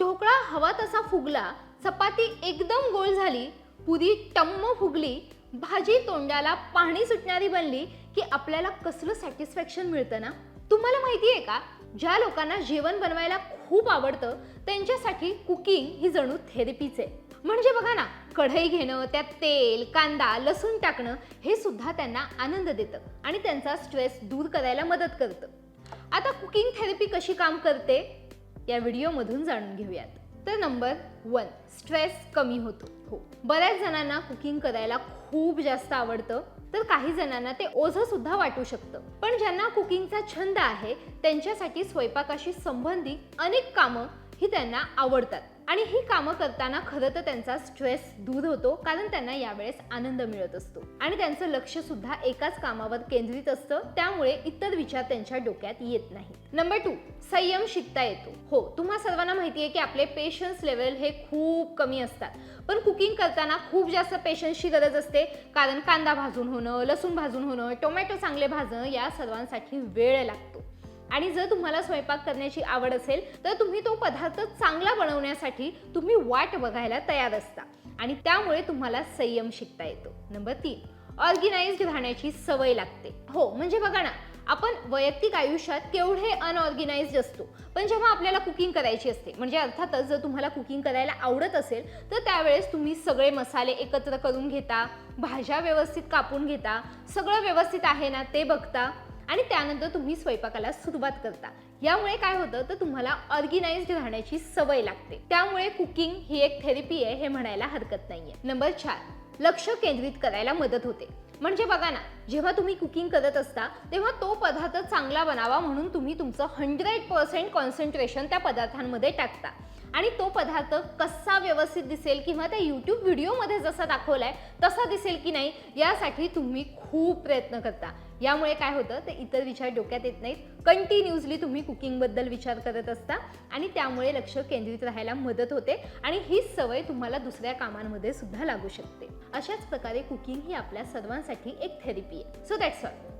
ढोकळा हवा तसा फुगला चपाती एकदम गोल झाली पुरी टम्म फुगली भाजी तोंडाला पाणी सुटणारी बनली की आपल्याला कसलं सॅटिस्फॅक्शन मिळतं ना? तुम्हाला माहिती आहे का? ज्या लोकांना जेवण बनवायला खूप आवडतं त्यांच्यासाठी कुकिंग ही जणू थेरपीच आहे. म्हणजे बघा ना कढई घेणं त्यात तेल कांदा लसूण टाकणं हे सुद्धा त्यांना आनंद देतं आणि त्यांचा स्ट्रेस दूर करायला मदत करतं. आता कुकिंग थेरपी कशी काम करते? या व्हिडिओमधून जाणून घेऊयात. तर नंबर वन स्ट्रेस कमी होतो. हो. बऱ्याच जणांना कुकिंग करायला खूप जास्त आवडतं. तर काही जणांना ते ओझं सुद्धा वाटू शकतं. पण ज्यांना कुकिंगचा छंद आहे त्यांच्यासाठी स्वयंपाकाशी संबंधित अनेक कामं ही त्यांना आवडतात. आणि ही कामं करताना खरं तर त्यांचा स्ट्रेस दूर होतो कारण त्यांना यावेळेस आनंद मिळत असतो. आणि त्यांचं लक्ष सुद्धा एकाच कामावर केंद्रित असतं त्यामुळे इतर विचार त्यांच्या डोक्यात येत नाही नंबर टू संयम शिकता येतो. हो तुम्हा सर्वांना माहिती आहे की आपले पेशन्स लेवल हे खूप कमी असतात. पण कुकिंग करताना खूप जास्त पेशन्सची गरज असते कारण कांदा भाजून होणं लसूण भाजून होणं टोमॅटो चांगले भाजणं या सर्वांसाठी वेळ लागतो. आणि जर तुम्हाला स्वयंपाक करण्याची आवड असेल तर तुम्ही तो पदार्थ चांगला बनवण्यासाठी तुम्ही वाट बघायला तयार असता. आणि त्यामुळे तुम्हाला संयम शिकता येतो. नंबर तीन ऑर्गनाइज्ड राहण्याची सवय लागते. हो म्हणजे बघा ना आपण वैयक्तिक आयुष्यात केवढे अनऑर्गनाइज्ड असतो पण जेव्हा आपल्याला कुकिंग करायची असते म्हणजे अर्थातच जर तुम्हाला कुकिंग करायला आवडत असेल तर त्यावेळेस तुम्ही सगळे मसाले एकत्र करून घेता भाज्या व्यवस्थित कापून घेता सगळं व्यवस्थित आहे ना ते बघता आणि त्यानंतर तुम्ही स्वयंपाकाला सुरुवात करता. यामुळे काय होतं तर तुम्हाला ऑर्गनाइज्ड राहण्याची सवय लागते. त्यामुळे कुकिंग ही एक थेरपी आहे हे म्हणायला हरकत नाहीये. नंबर चार लक्ष केंद्रित करायला मदत होते. म्हणजे बघा ना जेव्हा तुम्ही कुकिंग करत असता तेव्हा तो पदार्थ चांगला बनावा म्हणून तुम्ही तुमचं हंड्रेड पर्सेंट कॉन्सन्ट्रेशन त्या पदार्थांमध्ये टाकता. आणि तो पदार्थ कसा व्यवस्थित दिसेल किंवा त्या यूट्यूब व्हिडिओमध्ये जसा दाखवला आहे तसा दिसेल की नाही यासाठी तुम्ही खूप प्रयत्न करता. यामुळे काय होतं ते इतर विचार डोक्यात येत नाहीत. कंटिन्युअसली तुम्ही कुकिंगबद्दल विचार करत असता आणि त्यामुळे लक्ष केंद्रित राहायला मदत होते आणि हीच सवय तुम्हाला दुसऱ्या कामांमध्ये सुद्धा लागू शकते. अशाच प्रकारे कुकिंग ही आपल्या सर्वांसाठी एक थेरपी आहे. So that's all